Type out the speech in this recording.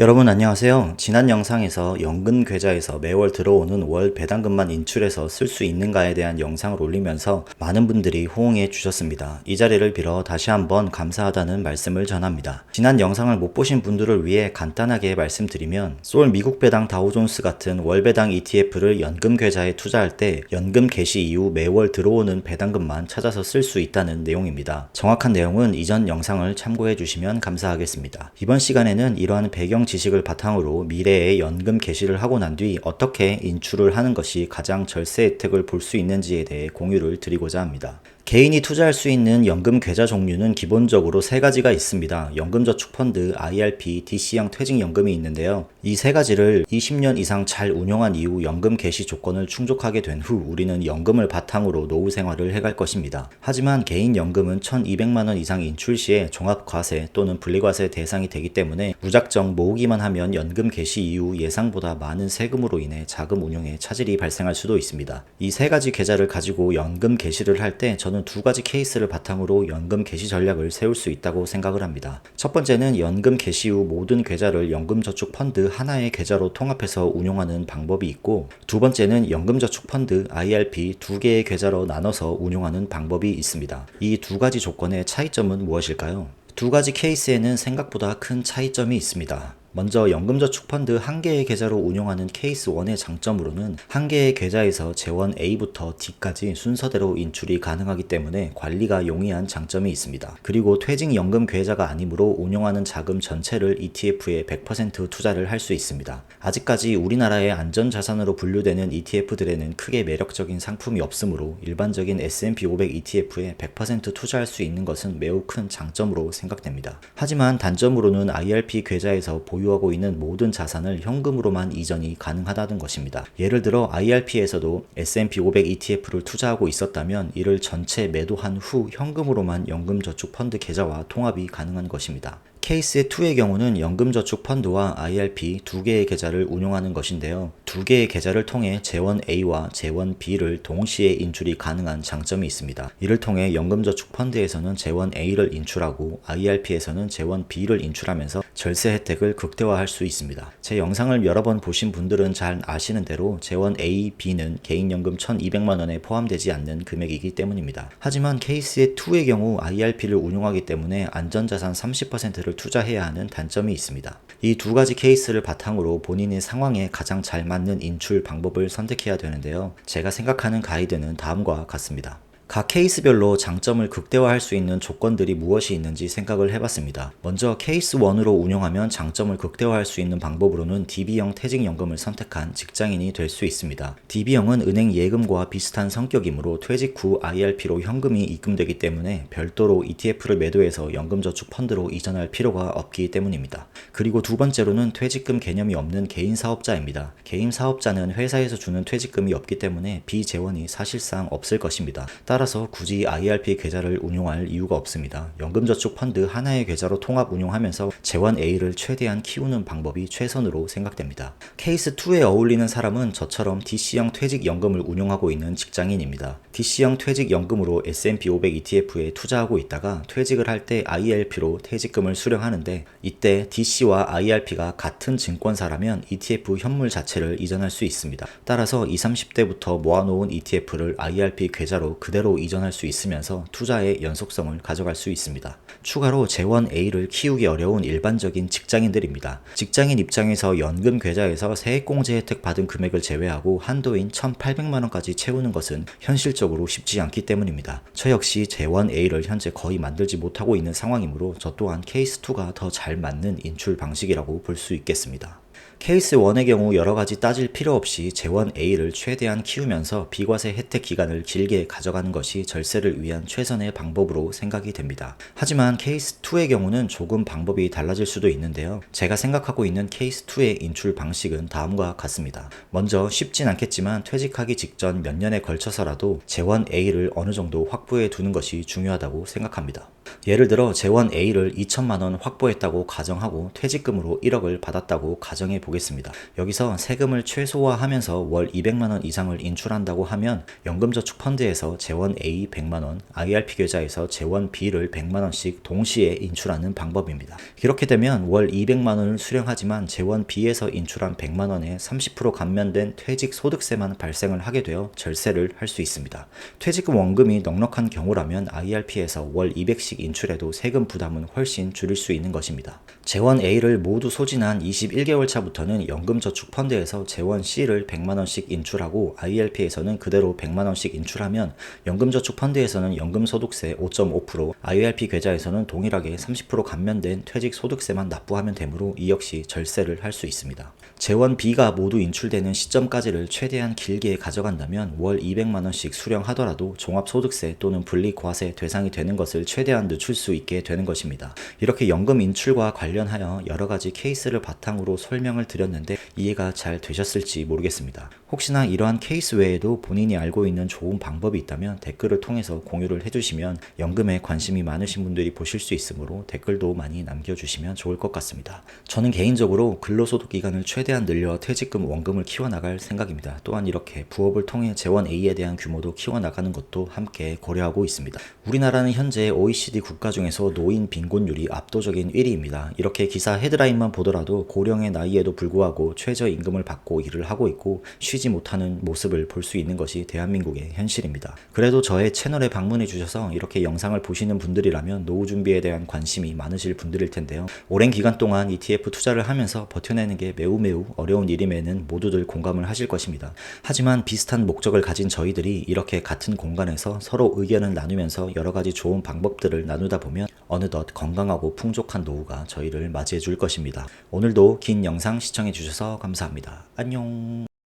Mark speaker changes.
Speaker 1: 여러분 안녕하세요. 지난 영상에서 연금 계좌에서 매월 들어오는 월 배당금만 인출해서 쓸 수 있는가에 대한 영상을 올리면서 많은 분들이 호응해 주셨습니다. 이 자리를 빌어 다시 한번 감사하다는 말씀을 전합니다. 지난 영상을 못 보신 분들을 위해 간단하게 말씀드리면 솔 미국 배당 다우존스 같은 월 배당 ETF를 연금 계좌에 투자할 때 연금 개시 이후 매월 들어오는 배당금만 찾아서 쓸 수 있다는 내용입니다. 정확한 내용은 이전 영상을 참고해 주시면 감사하겠습니다. 이번 시간에는 이러한 배경 지식을 바탕으로 미래에 연금 개시를 하고 난 뒤 어떻게 인출을 하는 것이 가장 절세 혜택을 볼 수 있는지에 대해 공유를 드리고자 합니다. 개인이 투자할 수 있는 연금 계좌 종류는 기본적으로 세 가지가 있습니다. 연금저축펀드, IRP, DC형 퇴직연금이 있는데요. 이 세 가지를 20년 이상 잘 운영한 이후 연금 개시 조건을 충족하게 된 후 우리는 연금을 바탕으로 노후 생활을 해갈 것입니다. 하지만 개인 연금은 1200만 원 이상 인출 시에 종합과세 또는 분리과세 대상이 되기 때문에 무작정 모으기만 하면 연금 개시 이후 예상보다 많은 세금으로 인해 자금 운용에 차질이 발생할 수도 있습니다. 이 세 가지 계좌를 가지고 연금 개시를 할 때 저는 두 가지 케이스를 바탕으로 연금 개시 전략을 세울 수 있다고 생각을 합니다. 첫 번째는 연금 개시 후 모든 계좌를 연금저축펀드 하나의 계좌로 통합해서 운용하는 방법이 있고 두 번째는 연금저축펀드 IRP 두 개의 계좌로 나눠서 운용하는 방법이 있습니다. 이 두 가지 조건의 차이점은 무엇일까요? 두 가지 케이스에는 생각보다 큰 차이점이 있습니다. 먼저 연금저축펀드 한 개의 계좌로 운용하는 케이스 1의 장점으로는 한 개의 계좌에서 재원 A부터 D까지 순서대로 인출이 가능하기 때문에 관리가 용이한 장점이 있습니다. 그리고 퇴직연금 계좌가 아니므로 운용하는 자금 전체를 ETF에 100% 투자를 할 수 있습니다. 아직까지 우리나라의 안전자산으로 분류되는 ETF들에는 크게 매력적인 상품이 없으므로 일반적인 S&P 500 ETF에 100% 투자할 수 있는 것은 매우 큰 장점으로 생각됩니다. 하지만 단점으로는 IRP 계좌에서 보 보유하고 있는 모든 자산을 현금으로만 이전이 가능하다는 것입니다. 예를 들어 IRP에서도 S&P 500 ETF를 투자하고 있었다면 이를 전체 매도한 후 현금으로만 연금저축펀드 계좌와 통합이 가능한 것입니다. 케이스 2의 경우는 연금저축펀드와 IRP 두 개의 계좌를 운용하는 것인데요. 두 개의 계좌를 통해 재원 A와 재원 B를 동시에 인출이 가능한 장점이 있습니다. 이를 통해 연금저축펀드에서는 재원 A를 인출하고 IRP에서는 재원 B를 인출하면서 절세 혜택을 극대화할 수 있습니다. 제 영상을 여러 번 보신 분들은 잘 아시는 대로 재원 A, B는 개인연금 1200만 원에 포함되지 않는 금액이기 때문입니다. 하지만 케이스 2의 경우 IRP를 운용하기 때문에 안전자산 30%를 투자해야 하는 단점이 있습니다. 이 두 가지 케이스를 바탕으로 본인의 상황에 가장 잘 맞는 인출 방법을 선택해야 되는데요. 제가 생각하는 가이드는 다음과 같습니다. 각 케이스별로 장점을 극대화할 수 있는 조건들이 무엇이 있는지 생각을 해봤습니다. 먼저 케이스 1으로 운영하면 장점을 극대화할 수 있는 방법으로는 DB형 퇴직연금을 선택한 직장인이 될 수 있습니다. DB형은 은행 예금과 비슷한 성격이므로 퇴직 후 IRP로 현금이 입금되기 때문에 별도로 ETF를 매도해서 연금저축 펀드로 이전할 필요가 없기 때문입니다. 그리고 두 번째로는 퇴직금 개념이 없는 개인 사업자입니다. 개인 사업자는 회사에서 주는 퇴직금이 없기 때문에 비재원이 사실상 없을 것입니다. 따라서 굳이 IRP 계좌를 운용할 이유가 없습니다. 연금저축 펀드 하나의 계좌로 통합 운용하면서 재원 A를 최대한 키우는 방법이 최선으로 생각됩니다. 케이스 2에 어울리는 사람은 저처럼 DC형 퇴직연금을 운용하고 있는 직장인입니다. DC형 퇴직연금으로 S&P 500 ETF에 투자하고 있다가 퇴직을 할 때 IRP로 퇴직금을 수령하는데 이때 DC와 IRP가 같은 증권사라면 ETF 현물 자체를 이전할 수 있습니다. 따라서 20, 30대부터 모아놓은 ETF를 IRP 계좌로 그대로 그대로 이전할 수 있으면서 투자의 연속성을 가져갈 수 있습니다. 추가로 재원 A를 키우기 어려운 일반적인 직장인들입니다. 직장인 입장에서 연금 계좌에서 세액공제 혜택 받은 금액을 제외하고 한도인 1,800만 원까지 채우는 것은 현실적으로 쉽지 않기 때문입니다. 저 역시 재원 A를 현재 거의 만들지 못하고 있는 상황이므로 저 또한 케이스 2가 더 잘 맞는 인출 방식이라고 볼 수 있겠습니다. 케이스 1의 경우 여러 가지 따질 필요 없이 재원 A를 최대한 키우면서 비과세 혜택 기간을 길게 가져가는 것이 절세를 위한 최선의 방법으로 생각이 됩니다. 하지만 케이스 2의 경우는 조금 방법이 달라질 수도 있는데요. 제가 생각하고 있는 케이스 2의 인출 방식은 다음과 같습니다. 먼저 쉽진 않겠지만 퇴직하기 직전 몇 년에 걸쳐서라도 재원 A를 어느 정도 확보해 두는 것이 중요하다고 생각합니다. 예를 들어 재원 A를 2천만 원 확보했다고 가정하고 퇴직금으로 1억을 받았다고 가정해 보겠습니다. 여기서 세금을 최소화하면서 월 200만 원 이상을 인출한다고 하면 연금저축펀드에서 재원 A 100만 원, IRP 계좌에서 재원 B를 100만 원씩 동시에 인출하는 방법입니다. 이렇게 되면 월 200만 원을 수령하지만 재원 B에서 인출한 100만 원에 30% 감면된 퇴직 소득세만 발생을 하게 되어 절세를 할 수 있습니다. 퇴직금 원금이 넉넉한 경우라면 IRP에서 월 200씩 인 출해도 세금 부담은 훨씬 줄일 수 있는 것입니다. 재원 A를 모두 소진한 21개월 차부터는 연금저축펀드에서 재원 C를 100만 원씩 인출하고 IRP에서는 그대로 100만 원씩 인출하면 연금저축펀드에서는 연금소득세 5.5%, IRP 계좌에서는 동일하게 30% 감면된 퇴직소득세만 납부하면 되므로 이 역시 절세를 할 수 있습니다. 재원 B가 모두 인출되는 시점까지를 최대한 길게 가져간다면 월 200만 원씩 수령하더라도 종합소득세 또는 분리과세 대상이 되는 것을 최대한 늦출 수 있게 되는 것입니다. 이렇게 연금 인출과 관련하여 여러 가지 케이스를 바탕으로 설명을 드렸는데 이해가 잘 되셨을지 모르겠습니다. 혹시나 이러한 케이스 외에도 본인이 알고 있는 좋은 방법이 있다면 댓글을 통해서 공유를 해주시면 연금에 관심이 많으신 분들이 보실 수 있으므로 댓글도 많이 남겨주시면 좋을 것 같습니다. 저는 개인적으로 근로소득 기간을 최대한 늘려 퇴직금 원금을 키워나갈 생각입니다. 또한 이렇게 부업을 통해 재원 A에 대한 규모도 키워나가는 것도 함께 고려하고 있습니다. 우리나라는 현재 OECD 국가 중에서 노인 빈곤율이 압도적인 1위입니다. 이렇게 기사 헤드라인만 보더라도 고령의 나이에도 불구하고 최저임금을 받고 일을 하고 있고 쉬지 못하는 모습을 볼 수 있는 것이 대한민국의 현실입니다. 그래도 저의 채널에 방문해 주셔서 이렇게 영상을 보시는 분들이라면 노후 준비에 대한 관심이 많으실 분들일 텐데요. 오랜 기간 동안 ETF 투자를 하면서 버텨내는 게 매우 매우 어려운 일임에는 모두들 공감을 하실 것입니다. 하지만 비슷한 목적을 가진 저희들이 이렇게 같은 공간에서 서로 의견을 나누면서 여러 가지 좋은 방법들을 나누다 보면 어느덧 건강하고 풍족한 노후가 저희를 맞이해 줄 것입니다. 오늘도 긴 영상 시청해 주셔서 감사합니다. 안녕.